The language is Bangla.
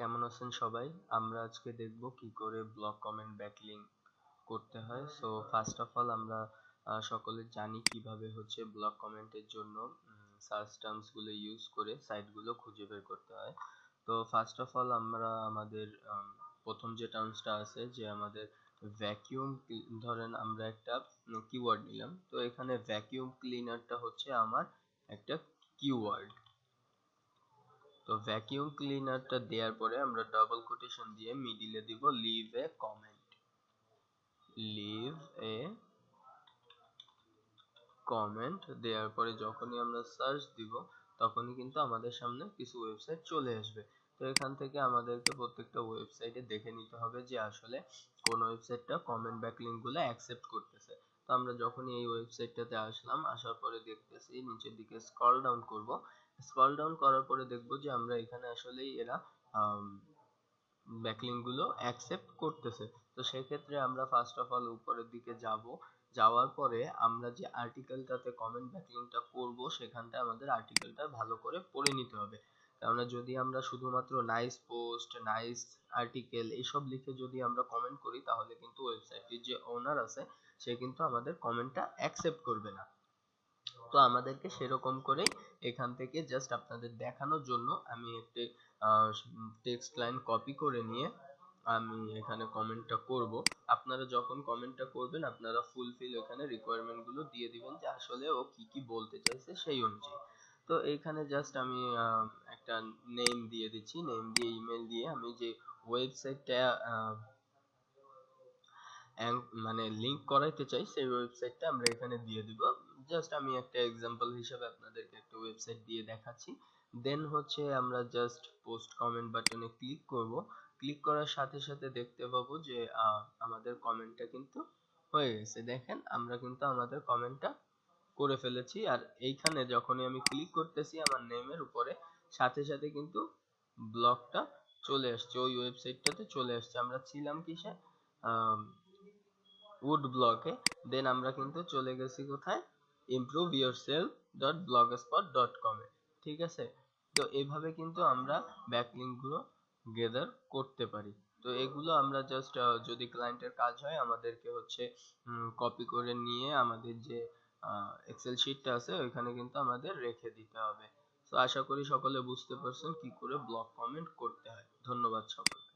কেমন আছেন সবাই? আমরা আজকে দেখব কি করে ব্লক কমেন্ট ব্যাকলিং করতে হয়। সো ফার্স্ট অফ অল আমরা সকলে জানি কীভাবে হচ্ছে ব্লক কমেন্টের জন্য সার্চ টার্মসগুলো ইউজ করে সাইটগুলো খুঁজে বের করতে হয়। তো ফার্স্ট অফ অল আমরা আমাদের প্রথম যে টার্মসটা আছে যে আমাদের ভ্যাকিউম ধরেন আমরা একটা কিওয়ার্ড নিলাম। তো, এখানে ভ্যাকিউম ক্লিনারটা হচ্ছে আমার একটা কিওয়ার্ড তো ভ্যাকিউম ক্লিনারটা দেওয়ার পরে আমরা ডাবল কোটেশন দিয়ে মিডিলে দিব leave a comment leave a comment দেওয়ার পরে যখনই আমরা সার্চ দিব, তখনই কিন্তু আমাদের সামনে কিছু ওয়েবসাইট চলে আসবে। তো এখান থেকে আমাদেরকে প্রত্যেকটা ওয়েবসাইটে দেখে নিতে হবে যে আসলে কোন ওয়েবসাইটটা কমেন্ট ব্যাকলিংকগুলো অ্যাকসেপ্ট করতেছে। তো আমরা যখনই এই ওয়েবসাইটটাতে আসলাম, আসার পরে দেখতেছি নিচের দিকে স্ক্রল ডাউন করব স্ক্রল ডাউন করার পরে দেখব যে আমরা এখানে আসলেই এরা ব্যাকলিংকগুলো অ্যাকসেপ্ট করতেছে। তো সেক্ষেত্রে আমরা ফার্স্ট অফ অল উপরের দিকে যাব। যাওয়ার পরে আমরা যে আর্টিকেলটাতে কমেন্ট ব্যাকলিংকটা করব সেখানটা আমাদের আর্টিকেলটা ভালো করে পড়ে নিতে হবে। কেননা যদি আমরা শুধুমাত্র নাইস পোস্ট নাইস আর্টিকেল এইসব লিখে যদি আমরা কমেন্ট করি, তাহলে কিন্তু ওয়েবসাইটটির যে ওনার আছে, সে কিন্তু আমাদের কমেন্টটা অ্যাকসেপ্ট করবে না। তো আমাদেরকে সেরকম করেই এখান থেকে জাস্ট আপনাদের দেখানোর জন্য আমি একটি টেক্সট লাইন কপি করে নিয়ে আমি এখানে কমেন্টটা করব। আপনারা যখন কমেন্টটা করবেন, আপনারা ফুলফিল এখানে রিকোয়ারমেন্টগুলো দিয়ে দিবেন যে আসলে ও কি কি বলতে চাইছে সেই অনুযায়ী। তো এখানে জাস্ট আমি একটা নেম দিয়ে দিচ্ছি। নেম দিয়ে ইমেল দিয়ে আমি যে ওয়েবসাইটটা মানে লিংক করাইতে চাই, সেই ওয়েবসাইটটা আমরা এখানে দিয়ে দিব। জাস্ট আমি একটা এক্সাম্পল হিসেবে আপনাদেরকে একটা ওয়েবসাইট দিয়ে দেখাচ্ছি। দেন হচ্ছে আমরা জাস্ট পোস্ট কমেন্ট বাটনে ক্লিক করব। ক্লিক করার সাথে সাথে দেখতে পাবো যে আমাদের কমেন্টটা কিন্তু হয়ে গেছে। দেখেন, আমরা কিন্তু আমাদের কমেন্টটা করে ফেলেছি। আর এইখানে যখনই আমি ক্লিক করতেছি, আমার নেমের উপরে সাথে সাথে কিন্তু ব্লকটা চলে আসছে। ওই ওয়েবসাইটটাতে চলে আসছে। আমরা ছিলাম কিসে? উড ব্লকে দেন আমরা কিন্তু চলে গেছি কোথায়? Improve yourself dot blogspot dot কমে ঠিক আছে? তো এভাবে কিন্তু আমরা ব্যাকলিংকগুলো গেদার করতে পারি। তো এগুলো আমরা জাস্ট যদি ক্লায়েন্টের কাজ হয়, আমাদেরকে হচ্ছে কপি করে নিয়ে আমাদের যে এক্সেল শিটটা আছে, ওইখানে কিন্তু আমাদের রেখে দিতে হবে। তো আশা করি সকলে বুঝতে পারছেন কি করে ব্লক কমেন্ট করতে হয়। ধন্যবাদ সকলকে।